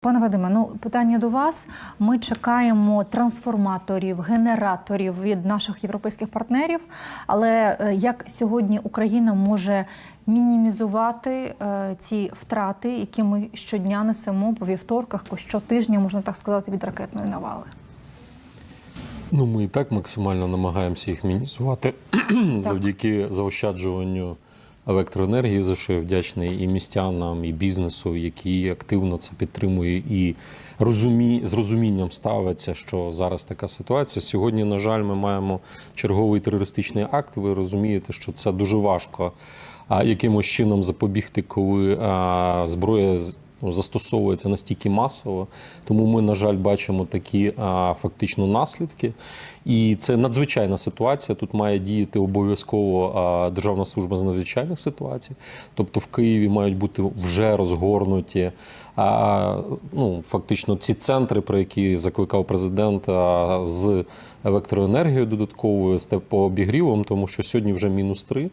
Пане Вадиме, ну питання до вас. Ми чекаємо трансформаторів, генераторів від наших європейських партнерів. Але е, як сьогодні Україна може мінімізувати е, ці втрати, які ми щодня несемо по вівторках, по щотижня, можна так сказати, від ракетної навали? Ну, ми і так максимально намагаємося їх мінімізувати завдяки заощаджуванню електроенергії, за що я вдячний і містянам, і бізнесу, які активно це підтримує і розумі... з розумінням ставиться, що зараз така ситуація. Сьогодні, на жаль, ми маємо черговий терористичний акт. Ви розумієте, що це дуже важко якимось чином запобігти, коли зброя застосовується настільки масово. Тому ми, на жаль, бачимо такі а, фактично наслідки. І це надзвичайна ситуація. Тут має діяти обов'язково Державна служба з надзвичайних ситуацій. Тобто в Києві мають бути вже розгорнуті. Ну, фактично, ці центри, про які закликав президент з електроенергією додатковою, з теплообігрівом, тому що сьогодні вже мінус 3.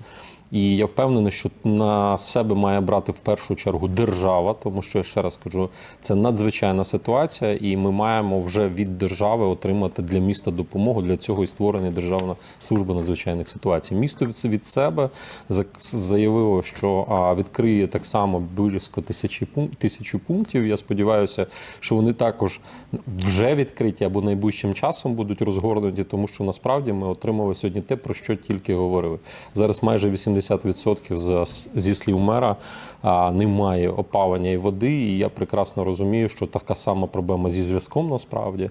І я впевнений, що на себе має брати в першу чергу держава, тому що я ще раз кажу, це надзвичайна ситуація, і ми маємо вже від держави отримати для міста допомогу. Для цього і створена Державна служба надзвичайних ситуацій. Місто від- себе заявило, що відкриє так само близько тисячі пунк- тисячу пунктів. Я сподіваюся, що вони також вже відкриті або найближчим часом будуть розгорнуті, тому що насправді ми отримали сьогодні те, про що тільки говорили. Зараз майже 80% за- зі слів мера а, немає опалення і води. І я прекрасно розумію, що така сама проблема зі зв'язком насправді,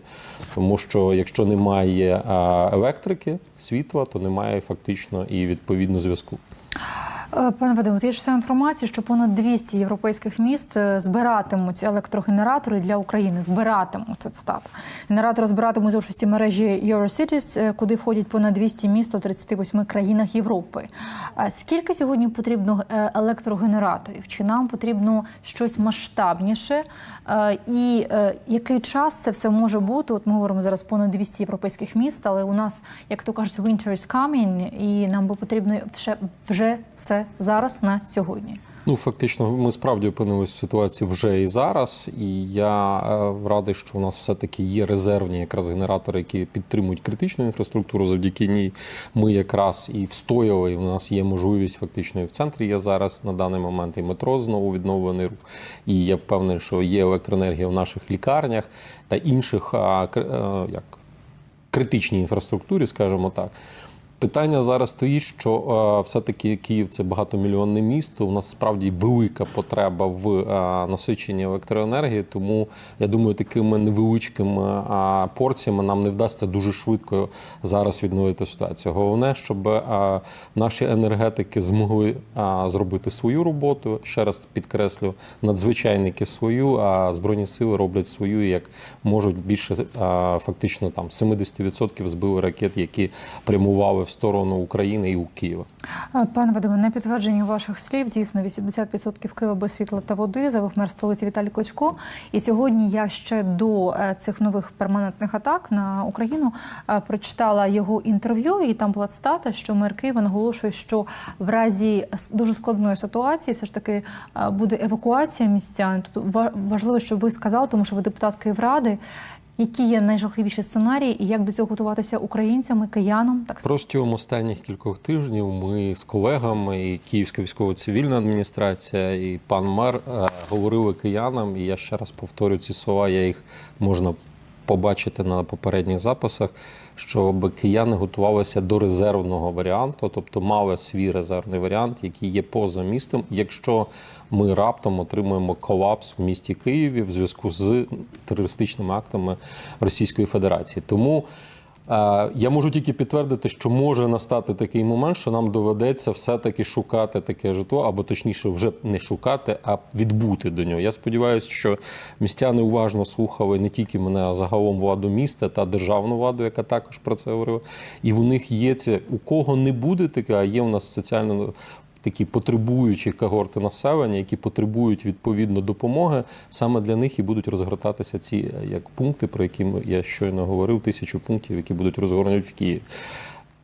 тому що якщо немає електрики, світла, то немає фактично і відповідно зв'язку. Е, Пане Вадиме, є ця інформація, що понад 200 європейських міст е, збиратимуть електрогенератори для України. Збиратимуть це цитата. Генератори збиратимуть у шості мережі Eurocities, е, куди входять понад 200 міст у 38 країнах Європи. Скільки сьогодні потрібно електрогенераторів? Чи нам потрібно щось масштабніше? І який час це все може бути? От ми говоримо зараз понад 200 європейських міст, але у нас, як то кажуть, winter is coming, і нам би потрібно вже, вже все зараз на сьогодні. Ну, фактично, ми справді опинилися в ситуації вже і зараз. І я е, радий, що у нас все-таки є резервні якраз генератори, які підтримують критичну інфраструктуру. Завдяки ній ми якраз і встояли. І у нас є можливість фактично і в центрі є зараз на даний момент і метро знову відновлений рух. І я впевнений, що є електроенергія в наших лікарнях та інших е, як критичній інфраструктурі, скажімо так. Питання зараз стоїть, що е, все-таки Київ це багатомільйонне місто. У нас справді велика потреба в е, насиченні електроенергії. Тому я думаю, такими невеличкими е, порціями нам не вдасться дуже швидко зараз відновити ситуацію. Головне, щоб наші енергетики змогли зробити свою роботу. Ще раз підкреслю, надзвичайники свою, а збройні сили роблять свою, як можуть більше фактично там 70% збили ракет, які прямували в сторону України і у Києва. Пане Вадиме, на підтвердження ваших слів, дійсно 80% Києва без світла та води, заявив мер столиці Віталій Кличко. І сьогодні я ще до е, цих нових перманентних атак на Україну е, прочитала його інтерв'ю, і там була цитата, що мер Києва наголошує, що в разі дуже складної ситуації все ж таки е, буде евакуація містян. Тут ва- важливо, щоб ви сказали, тому що ви депутат Київради. Які є найжахливіші сценарії, і як до цього готуватися українцям і киянам? Так Протягом останніх кількох тижнів ми з колегами і Київська військово-цивільна адміністрація, і пан мер е, говорили киянам. І я ще раз повторю ці слова. Я їх можна побачити на попередніх записах, щоб кияни готувалися до резервного варіанту, тобто мали свій резервний варіант, який є поза містом. Якщо ми раптом отримуємо колапс в місті Києві в зв'язку з терористичними актами Російської Федерації, тому. Е, Я можу тільки підтвердити, що може настати такий момент, що нам доведеться все-таки шукати таке житло, або точніше, вже не шукати, а відбути до нього. Я сподіваюся, що містяни уважно слухали не тільки мене, а загалом владу міста та державну владу, яка також про це говорила. І в них є це, у кого не буде таке, а є у нас соціально такі потребуючі когорти населення, які потребують відповідно допомоги, саме для них і будуть розгортатися ці е, як пункти, про які я щойно говорив, тисячу пунктів, які будуть розгорнуті в Києві.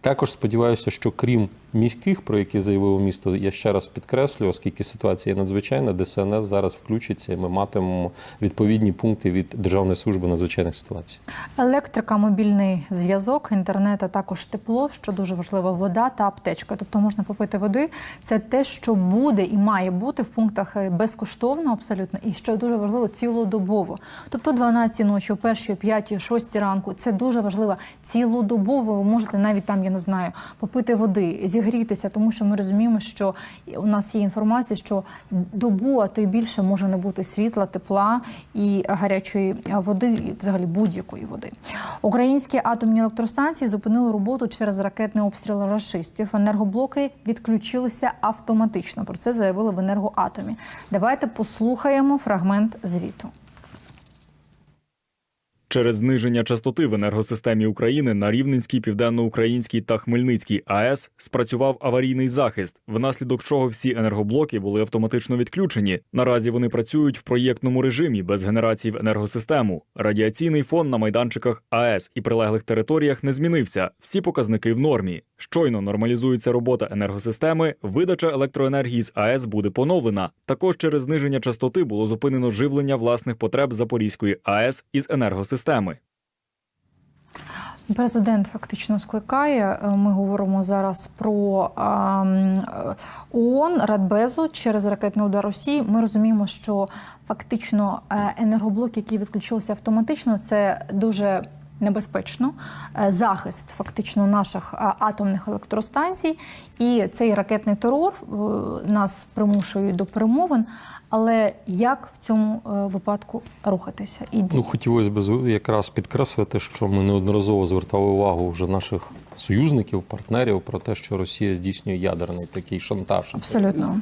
Також сподіваюся, що крім міських, про які заявило місто, я ще раз підкреслю, оскільки ситуація є надзвичайна, ДСНС зараз включиться, і ми матимемо відповідні пункти від Державної служби надзвичайних ситуацій. Електрика, мобільний зв'язок, інтернет, а також тепло, що дуже важливо, вода та аптечка. Тобто можна попити води. Це те, що буде і має бути в пунктах е, безкоштовно, абсолютно, і що дуже важливо, цілодобово. Тобто 12 ночі, о 1, 5, 6 ранку. Це дуже важливо. Цілодобово ви можете навіть там, я не знаю, попити води, зігрітися, тому що ми розуміємо, що у нас є інформація, що добу, а то й більше може не бути світла, тепла і гарячої води, і взагалі будь-якої води. Українські атомні електростанції зупинили роботу через ракетний обстріл рашистів. Енергоблоки відключилися автоматично. Про це заявили в енергоатомі. Давайте послухаємо фрагмент звіту. Через зниження частоти в енергосистемі України на Рівненській, Південноукраїнській та Хмельницькій АЕС спрацював аварійний захист, внаслідок чого всі енергоблоки були автоматично відключені. Наразі вони працюють в проєктному режимі без генерації в енергосистему. Радіаційний фон на майданчиках АЕС і прилеглих територіях не змінився. Всі показники в нормі. Щойно нормалізується робота енергосистеми, видача електроенергії з АЕС буде поновлена. Також через зниження частоти було зупинено живлення власних потреб Запорізької АЕС із енергосистеми. Президент фактично скликає. Е, Ми говоримо зараз про е, ООН, Радбезу через ракетний удар Росії. Ми розуміємо, що фактично е, енергоблок, який відключився автоматично, це дуже небезпечно. Е, Захист фактично наших атомних електростанцій, і цей ракетний терор е, нас примушує до перемовин. Але як в цьому е, випадку рухатися і Ну, хотілося б якраз підкреслити, що ми неодноразово звертали увагу вже наших союзників, партнерів про те, що Росія здійснює ядерний такий шантаж. Абсолютно.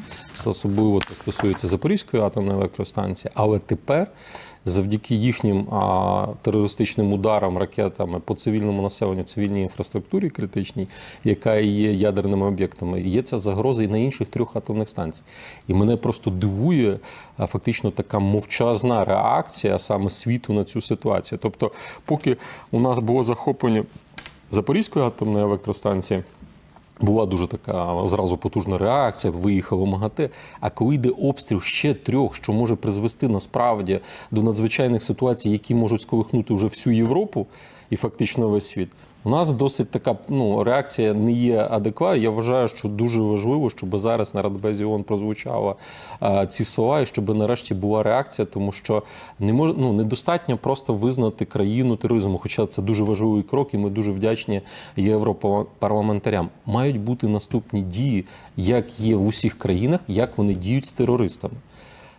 Особливо це стосується Запорізької атомної електростанції. Але тепер, завдяки їхнім а, терористичним ударам, ракетами по цивільному населенню, цивільній інфраструктурі критичній, яка є ядерними об'єктами, є ця загроза і на інших трьох атомних станціях. І мене просто дивує а, фактично така мовчазна реакція саме світу на цю ситуацію. Тобто, поки у нас було захоплення Запорізької атомної електростанції. Була дуже така зразу потужна реакція, виїхало МАГАТЕ. А коли йде обстріл ще трьох, що може призвести насправді до надзвичайних ситуацій, які можуть сколихнути вже всю Європу і фактично весь світ. У нас досить така ну, реакція не є адекватна. Я вважаю, що дуже важливо, щоб зараз на Радбезі ООН прозвучала а, ці слова, і щоб нарешті була реакція, тому що не мож, ну, недостатньо просто визнати країну тероризму, хоча це дуже важливий крок, і ми дуже вдячні європарламентарям. Мають бути наступні дії, як є в усіх країнах, як вони діють з терористами.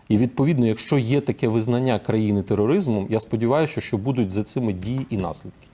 І відповідно, якщо є таке визнання країни тероризмом, я сподіваюся, що будуть за цими дії і наслідки.